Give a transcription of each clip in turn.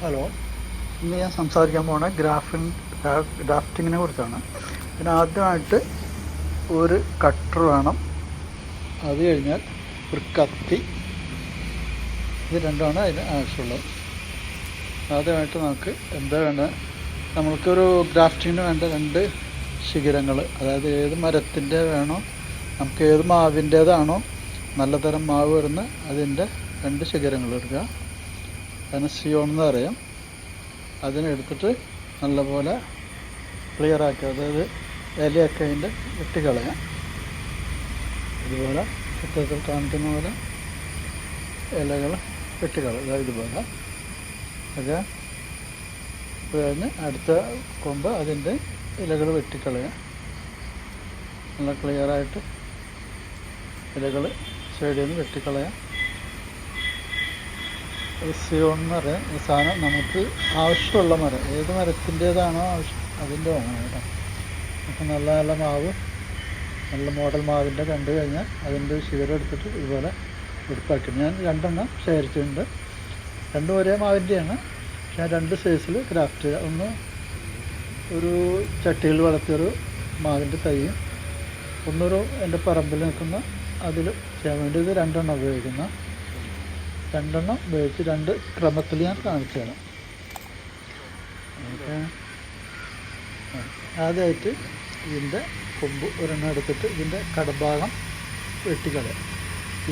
Hello. ഇന്ന് ഞാൻ സംസാരിക്കാൻ പോണ ഗ്രാഫിൻ ഡ്രാഫ്റ്റിങ്ങിനെ കുറിച്ചാണ്. പിന്നെ ആദ്യമായിട്ട് ഒരു കട്ടർ വേണം. അത് കഴിഞ്ഞാൽ ഒരു കത്തി. ഇത് രണ്ടുമാണ് അതിന് ആവശ്യമുള്ളത്. ആദ്യമായിട്ട് നമുക്ക് എന്താ വേണ്ടത്? നമ്മൾക്കൊരു ഗ്രാഫ്റ്റിങ്ങിന് വേണ്ട രണ്ട് ശിഖരങ്ങൾ. അതായത് ഏത് മരത്തിന്റെ വേണോ നമുക്ക് ഏത് മാവിന്റേതാണോ നല്ലതരം മാവ് വരുന്ന അതിന്റെ രണ്ട് ശിഖരങ്ങൾ എടുക്കുക. അതിന് എന്ന് പറയും അതിനെടുത്തിട്ട് നല്ലപോലെ ക്ലിയർ ആക്കുക അതായത് ഇലയൊക്കെ അതിന്റെ വെട്ടിക്കളയാം. ഇതുപോലെ ചിത്രത്തിൽ കാണിക്കുന്ന പോലെ ഇലകൾ വെട്ടിക്കളയുക ഇതുപോലെ. ഒക്കെ കഴിഞ്ഞ് അടുത്ത കൊമ്പ് അതിന്റെ ഇലകൾ വെട്ടിക്കളയാം. നല്ല ക്ലിയറായിട്ട് ഇലകൾ സൈഡിൽ നിന്ന് വെട്ടിക്കളയാം. സിയോൺ സാധനം നമുക്ക് ആവശ്യമുള്ള മരം. ഏത് മരത്തിന്റേതാണോ ആവശ്യം അതിന്റെ വേണം കേട്ടോ. അപ്പം നല്ല നല്ല മാവ് നല്ല മോഡൽ മാവിന്റെ കണ്ടു കഴിഞ്ഞാൽ അതിന്റെ ശിഖരം എടുത്തിട്ട് ഇതുപോലെ ഉടുപ്പാക്കി. ഞാൻ രണ്ടെണ്ണം ശേഖരിച്ചിട്ടുണ്ട് രണ്ടും ഒരേ മാവിന്റെയാണ്. പക്ഷേ രണ്ട് സൈസിൽ ക്രാഫ്റ്റ് ചെയ്യുക ഒന്ന് ഒരു ചട്ടിയിൽ വളർത്തിയൊരു മാവിന്റെ തൈയും ഒന്നൊരു എന്റെ പറമ്പിൽ നിൽക്കുന്ന അതിൽ ചെയ്യാൻ വേണ്ടി ഇത് രണ്ടെണ്ണം ഉപയോഗിക്കുന്ന. രണ്ടെണ്ണം ഉപയോഗിച്ച് രണ്ട് ക്രമത്തിൽ ഞാൻ കാണിച്ചു തരാം. ആദ്യമായിട്ട് ഇതിന്റെ കൊമ്പ് ഒരെണ്ണം എടുത്തിട്ട് ഇതിന്റെ കടഭാഗം വെട്ടിക്കളയാം.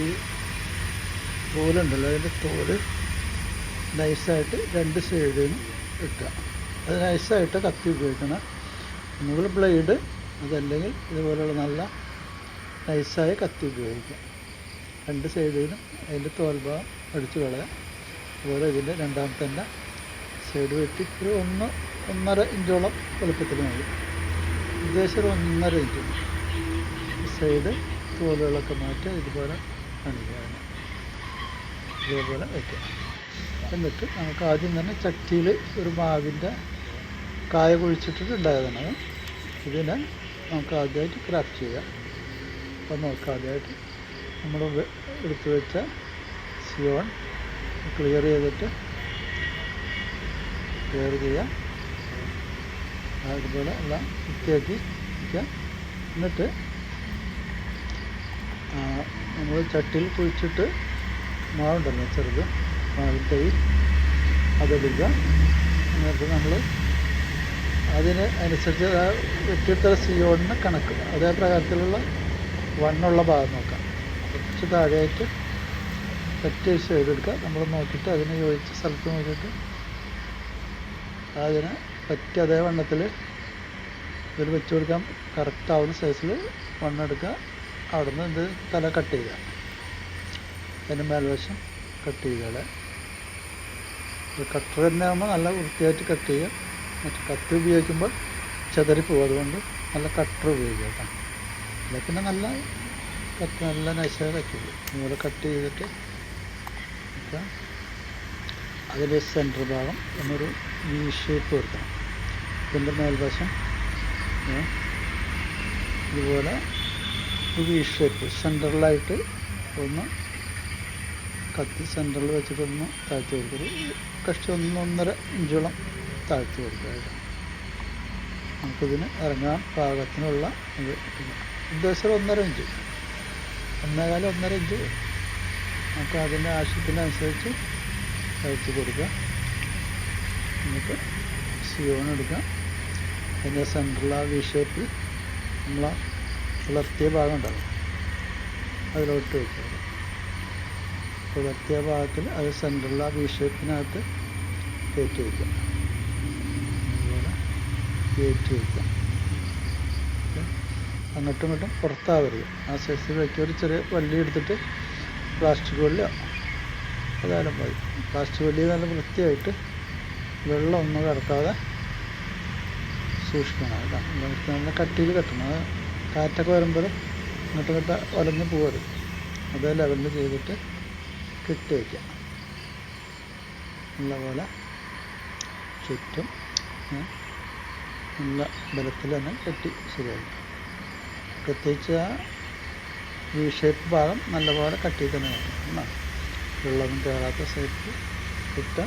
ഈ തോലുണ്ടല്ലോ അതിന്റെ തോൽ നൈസായിട്ട് രണ്ട് സൈഡിൽ വെട്ടുക അത് നൈസായിട്ട് കത്തി ഉപയോഗിക്കണം. ഒന്നുകിൽ ബ്ലേഡ് അതല്ലെങ്കിൽ ഇതുപോലെയുള്ള നല്ല നൈസായ കത്തി ഉപയോഗിക്കാം. രണ്ട് സൈഡിലും അതിന്റെ തോൽഭാഗം അടിച്ചു കളയാം. അതുപോലെ ഇതിന്റെ രണ്ടാമത്തെ സൈഡ് വെട്ടി ഒരു ഒന്ന് ഒന്നര ഇഞ്ചോളം വലുപ്പത്തിൽ മതി. ഉദ്ദേശം ഒരു ഒന്നര ഇഞ്ച്. സൈഡ് തോലുകളൊക്കെ മാറ്റി ഇതുപോലെ അണിയാണ് ഇതേപോലെ വയ്ക്കുക എന്നിട്ട് നമുക്ക് ആദ്യം തന്നെ ചട്ടിയിൽ ഒരു മാവിന്റെ കായ കുഴിച്ചിട്ടിട്ട് ഉണ്ടായതാണ്. ഇതിനെ നമുക്ക് ആദ്യമായിട്ട് ക്രാഫ്റ്റ് ചെയ്യാം. അപ്പോൾ നമുക്ക് ആദ്യമായിട്ട് നമ്മൾ എടുത്തു വെച്ച സിയോൺ ക്ലിയർ ചെയ്തിട്ട് ക്ലിയർ ചെയ്യാം. അതുപോലെ എല്ലാം വൃത്തിയാക്കി വയ്ക്കാം എന്നിട്ട് നമ്മൾ ചട്ടിയിൽ കുഴിച്ചിട്ട് മാവുണ്ടല്ലോ ചെറുത് മാവിൻ അതെടുക്കുക. എന്നിട്ട് നമ്മൾ അതിന് അനുസരിച്ച് വെട്ടിയെടുത്ത സിയോണിന് കണക്ക് അതേ പ്രകാരത്തിലുള്ള വണ്ണുള്ള ഭാഗം നോക്കാം. കുറച്ച് താഴെയായിട്ട് പറ്റേഴ്സ് ചെയ്തെടുക്കുക. നമ്മൾ നോക്കിയിട്ട് അതിന് യോജിച്ച സ്ഥലത്ത് നോക്കിയിട്ട് അതിന് പറ്റിയ അതേ വണ്ണത്തിൽ ഇതിൽ വെച്ച് കൊടുക്കാൻ കറക്റ്റ് ആവുന്ന സൈസിൽ വണ്ണം എടുക്കുക. അവിടെ നിന്ന് ഇത് തല കട്ട് ചെയ്യുക. അതിന്റെ മേൽവശം കട്ട് ചെയ്യുക കട്ടർ തന്നെ ആകുമ്പോൾ നല്ല വൃത്തിയായിട്ട് കട്ട് ചെയ്യുക. മറ്റേ കത്തി ഉപയോഗിക്കുമ്പോൾ ചെതറിപ്പോകും അതുകൊണ്ട് നല്ല കട്ടർ ഉപയോഗിക്കുക കേട്ടോ. അല്ല? പിന്നെ നല്ല നല്ല നൈസായി വയ്ക്കും ചെയ്യും കട്ട് ചെയ്തിട്ട് വെക്കാം അതിന്റെ സെന്റർ ഭാഗം എന്നൊരു വി ഷേപ്പ് കൊടുക്കണം ഇതിന്റെ മേൽവശം ഇതുപോലെ വി ഷേപ്പ് സെന്ററിലായിട്ട് ഒന്ന് കത്തി സെന്ററിൽ വെച്ചിട്ടൊന്ന് താഴ്ത്തി കൊടുക്കുക കഷ്ടി ഒന്ന് ഒന്നര ഇഞ്ചോളം താഴ്ത്തി കൊടുക്കുക നമുക്കിതിന് ഇറങ്ങാൻ പാകത്തിനുള്ള ഇത്. ഉദ്ദേശം ഒന്നര ഇഞ്ച്. ഒന്നേകാലം ഒന്നര ഇഞ്ച് നമുക്ക് അതിന്റെ ആവശ്യത്തിനനുസരിച്ച് കഴിച്ച് കൊടുക്കുക എന്നിട്ട് സിയോൺ എടുക്കാം. അതിന്റെ സെന്ററിൽ ആ വി ഷേപ്പ് നമ്മൾ പുലർത്തിയ ഭാഗം ഉണ്ടാകും അതിലോട്ട് വയ്ക്കുക പുലർത്തിയ ഭാഗത്തിൽ അത് സെന്ററിൽ ആ വി ഷേപ്പിനകത്ത് കയറ്റി വയ്ക്കുക അതുപോലെ കയറ്റി വയ്ക്കുക. അങ്ങോട്ടും ഇങ്ങോട്ടും പുറത്താവരുത്. ആ സൈസിൽ വയ്ക്കുക ഒരു ചെറിയ വള്ളി എടുത്തിട്ട് പ്ലാസ്റ്റിക് വള്ളിയോ. അതായാലും മതി. പ്ലാസ്റ്റിക് വള്ളി നല്ല വൃത്തിയായിട്ട് വെള്ളം ഒന്നും കടക്കാതെ സൂക്ഷിക്കണം. കേട്ടോ നല്ല നല്ല കട്ടിയിൽ കെട്ടണം. അത് കാറ്റൊക്കെ വരുമ്പോൾ ഇങ്ങോട്ട് ഇങ്ങോട്ട് ഒലഞ്ഞ് പോകരുത് അതേ ലെവലിൽ ചെയ്തിട്ട് കെട്ടി വയ്ക്കാം നല്ലപോലെ ചുറ്റും ഏ, നല്ല ബലത്തിൽ തന്നെ കെട്ടി ശരിയാക്കി പ്രത്യേകിച്ച് ആ വി ഷേപ്പ് ഭാഗം നല്ലപോലെ കട്ടി തന്നെ വേണം എന്നാ? വെള്ളമൊന്നും കയറാത്ത സൈഡിൽ ഇട്ട്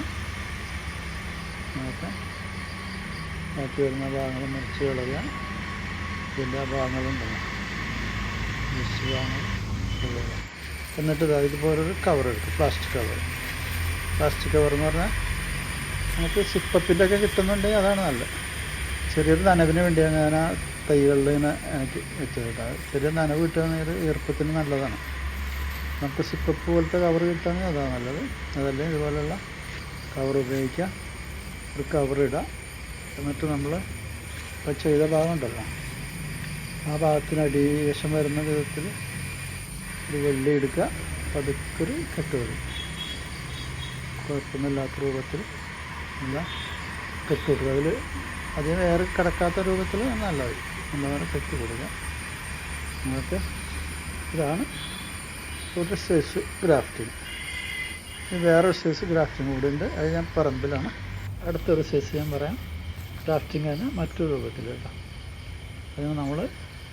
നമുക്ക് ബാക്കി വരുന്ന ഭാഗങ്ങൾ മുറിച്ച് കളയുക. ഇതിന്റെ ആ ഭാഗങ്ങളുണ്ടല്ലോ. കളയുക. എന്നിട്ട് ഇതാ ഇതുപോലൊരു കവർ എടുക്കും. പ്ലാസ്റ്റിക് കവർ പ്ലാസ്റ്റിക് കവർ എന്ന് പറഞ്ഞാൽ നമുക്ക് സിപ്പപ്പിന്റെ ഒക്കെ കിട്ടുന്നുണ്ടെങ്കിൽ അതാണ് നല്ലത്. ചെറിയൊരു നനവിന് വേണ്ടിയാണ് ഞാൻ ആ തൈകളിൽ ഇങ്ങനെ എനിക്ക് വെച്ചത് കേട്ടോ ചെറിയ നനവ് കിട്ടുകയാണെങ്കിൽ ഈർപ്പത്തിന് നല്ലതാണ്. നമുക്ക് സിപ്പപ്പ് പോലത്തെ കവർ കിട്ടുകയാണെങ്കിൽ അതാണ് നല്ലത്. അതല്ലേ ഇതുപോലെയുള്ള കവർ ഉപയോഗിക്കുക. ഒരു കവർ ഇടുക. എന്നിട്ട് നമ്മൾ ഇപ്പോൾ ചെയ്ത ഭാഗം ഉണ്ടല്ലോ. ആ ഭാഗത്തിന് അടിവശം വരുന്ന വിധത്തിൽ ഒരു വെള്ളി എടുക്കുക. പതുക്കൊരു കെട്ട് വരും. കുഴപ്പമൊന്നുമില്ലാത്ത രൂപത്തിൽ എല്ലാം കെട്ട് കൊടുക്കുക. അതിൽ അതിന് വേറെ കിടക്കാത്ത രൂപത്തിൽ നല്ലത് നമ്മളങ്ങനെ കെട്ടി കൊടുക്കുക എന്നിട്ട് ഇതാണ് ഒരു സൈസ് ഗ്രാഫ്റ്റിംഗ് വേറൊരു സൈസ് ഗ്രാഫ്റ്റിംഗ് കൂടെ ഉണ്ട്. അത് ഞാൻ പറമ്പിലാണ്. അടുത്തൊരു സൈസ് ഞാൻ പറയാം. ഗ്രാഫ്റ്റിംഗ് തന്നെ മറ്റൊരു രൂപത്തിൽ കേട്ടോ അതിന് നമ്മൾ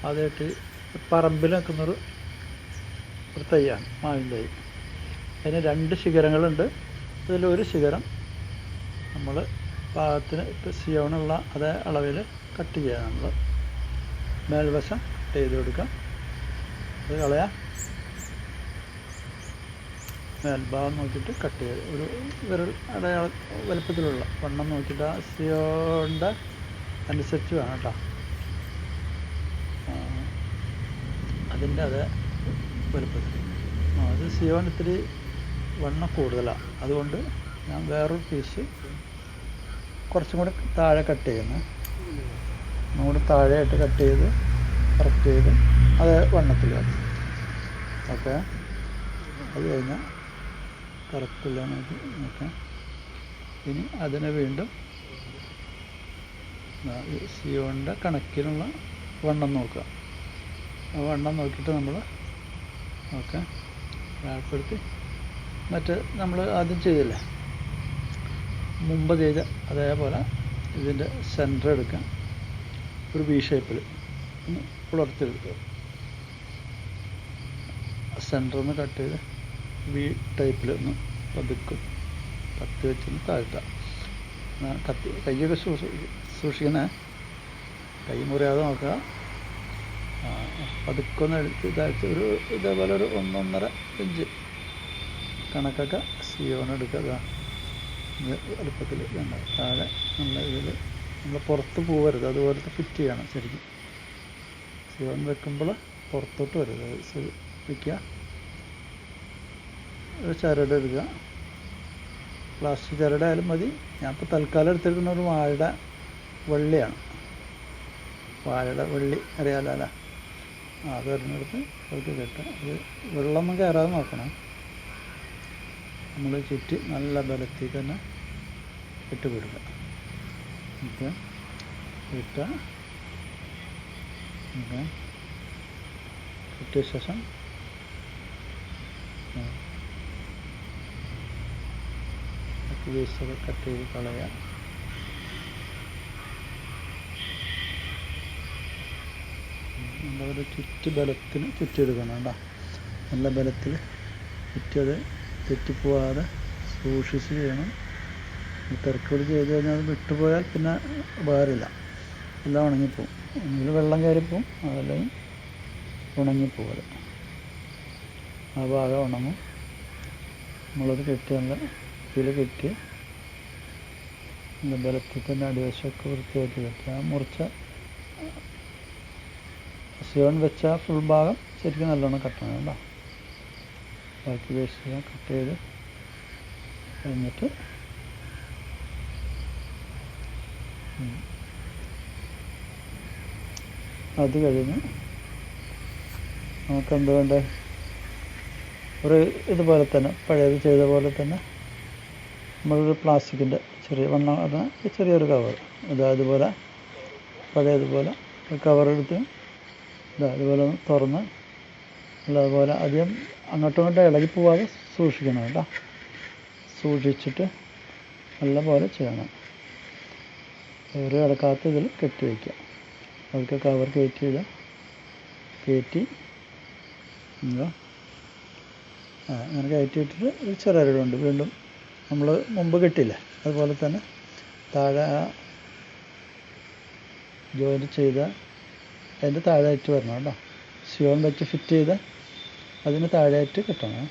ആദ്യമായിട്ട് പറമ്പിൽ നിൽക്കുന്നൊരു ഒരു തൈയാണ് മാവിൻ തൈ. അതിന് രണ്ട് ശിഖരങ്ങളുണ്ട്. അതിലൊരു ശിഖരം നമ്മൾ പാകത്തിന് സിയോണുള്ള അതേ അളവിൽ കട്ട് ചെയ്യുക നമ്മൾ. മേൽവശം കട്ട് ചെയ്ത് കൊടുക്കാം അത് കളയാം. മേൽഭാഗം നോക്കിയിട്ട് കട്ട് ചെയ്ത് ഒരു വിരൽ അടയാള വലുപ്പത്തിലുള്ള വണ്ണം നോക്കിയിട്ട് ആ സിയോണിന്റെ അനുസരിച്ച് വേണം കേട്ടോ. അതിന്റെ അതേ വലുപ്പത്തിൽ. അത് സിയോൺ ഇത്തിരി വണ്ണം കൂടുതലാണ് അതുകൊണ്ട് ഞാൻ വേറൊരു പീസ് കുറച്ചും കൂടി താഴെ കട്ട് ചെയ്യുന്നത് ഒന്നുകൂടെ താഴെയായിട്ട് കട്ട് ചെയ്ത് കറക്റ്റ് ചെയ്ത് അത് വണ്ണത്തിൽ ഓക്കെ അത് കഴിഞ്ഞാൽ കറക്റ്റില്ല നോക്കി ഓക്കെ ഇനി അതിനെ വീണ്ടും സിയോണിന്റെ കണക്കിനുള്ള വണ്ണം നോക്കുക. ആ വണ്ണം നോക്കിയിട്ട് നമ്മൾ ഓക്കെ താഴ്പ്പെടുത്തി മറ്റ് നമ്മൾ ആദ്യം ചെയ്തില്ലേ? മുമ്പ് ചെയ്ത അതേപോലെ ഇതിന്റെ സെന്റർ എടുക്കാം. ഒരു വി ഷേപ്പിൽ ഒന്ന് പുലർത്തിയെടുക്കുക. സെന്ററിൽ നിന്ന് കട്ട് ചെയ്ത് വി ടൈപ്പിൽ ഒന്ന് പതുക്കും കത്തി വെച്ചൊന്ന് താഴ്ത്താം. എന്നാൽ കത്തി കൈയൊക്കെ സൂക്ഷി സൂക്ഷിക്കണേ കൈ മുറിയാതെ നോക്കുക. പതുക്കൊന്ന് പതുക്കെ ഒന്ന് എടുത്ത് താഴ്ത്തി. ഒരു ഇതേപോലെ ഒരു ഒന്നൊന്നര ഇഞ്ച് കണക്കൊക്കെ സിയോൺ എടുക്കുക. എളുപ്പത്തിൽ വേണ്ട താഴെ നല്ല ഇതിൽ നമ്മൾ പുറത്ത് പോകരുത് അതുപോലത്തെ ഫിറ്റ് ചെയ്യണം ശരിക്കും. സിവൻ വെക്കുമ്പോൾ പുറത്തോട്ട് വരരുത്. വയ്ക്കുക ഒരു ചരട് എടുക്കുക പ്ലാസ്റ്റിക് ചരട് ആയാലും മതി. ഞാൻ ഇപ്പോൾ തൽക്കാലം എടുത്തിരിക്കുന്ന ഒരു വാഴയുടെ വള്ളിയാണ്. വാഴയുടെ വള്ളി അറിയാലോ അല്ലേ? അത് തിരഞ്ഞെടുത്ത് അവർക്ക് കെട്ടുക അത് വെള്ളമൊന്നും കയറാതെ നോക്കണം. നമ്മൾ ചുറ്റി നല്ല ബലത്തിൽ തന്നെ ഇട്ട് കൊടുക്കുക ഇട്ട കിട്ടിയ ശേഷം വേസ്റ്റൊക്കെ കട്ട് ചെയ്ത് കളയാം നമ്മളൊരു ചുറ്റി ബലത്തിന് ചുറ്റിയെടുക്കണം കേട്ടോ. നല്ല ബലത്തിൽ ചുറ്റിയത് തെറ്റിപ്പോവാതെ സൂക്ഷിച്ച് ചെയ്യണം തിരക്കുകൾ ചെയ്ത് കഴിഞ്ഞാൽ അത് വിട്ടുപോയാൽ പിന്നെ ഉപകാരമില്ല എല്ലാം ഉണങ്ങിപ്പോവും ഒന്നുകിൽ വെള്ളം കയറിപ്പോവും അതല്ലെങ്കിൽ ഉണങ്ങിപ്പോകൽ ആ ഭാഗം ഉണങ്ങും നമ്മളത് കെട്ടി നല്ല ഇതിൽ കെട്ടി ബലത്തിൽ തന്നെ അടിവശമൊക്കെ വൃത്തിയാക്കി കെട്ടി ആ മുറിച്ച സിയോൺ വെച്ച ഫുൾ ഭാഗം ശരിക്കും നല്ലോണം കട്ടണം കേട്ടോ ബാക്കി വേസ്റ്റ് കട്ട് ചെയ്ത് എന്നിട്ട്. അത് കഴിഞ്ഞ് നമുക്ക് എന്ത് വേണ്ടേ ഒരു ഇതുപോലെ തന്നെ പഴയത് ചെയ്ത പോലെ തന്നെ നമ്മളൊരു പ്ലാസ്റ്റിക്കിന്റെ ചെറിയ വണ്ണം ചെറിയൊരു കവർ ഇതാ ഇതുപോലെ പഴയതുപോലെ കവറെടുത്ത് ഇതാ ഇതുപോലെ തുറന്ന് അതുപോലെ അധികം അങ്ങോട്ടും ഇങ്ങോട്ടും ഇളകി പോവാതെ സൂക്ഷിക്കണം കേട്ടോ. സൂക്ഷിച്ചിട്ട് നല്ലപോലെ ചെയ്യണം. വേറെ കിടക്കാത്ത ഇതിൽ കെട്ടി വയ്ക്കുക. അതൊക്കെ കവർ കയറ്റി ഇടുക. കയറ്റി എന്താ? ആ അങ്ങനെ കയറ്റി ഇട്ടിട്ട് ഒരു ചെറിയൊരിടുണ്ട്. വീണ്ടും നമ്മൾ മുമ്പ് കെട്ടില്ല അതുപോലെ തന്നെ താഴെ ജോയിൻ ചെയ്ത അതിന്റെ താഴെ ആയിട്ട് വരണം കേട്ടോ. സിയോൺ വെച്ച് ഫിറ്റ് ചെയ്ത് അതിന് താഴെയായിട്ട് കിട്ടണം.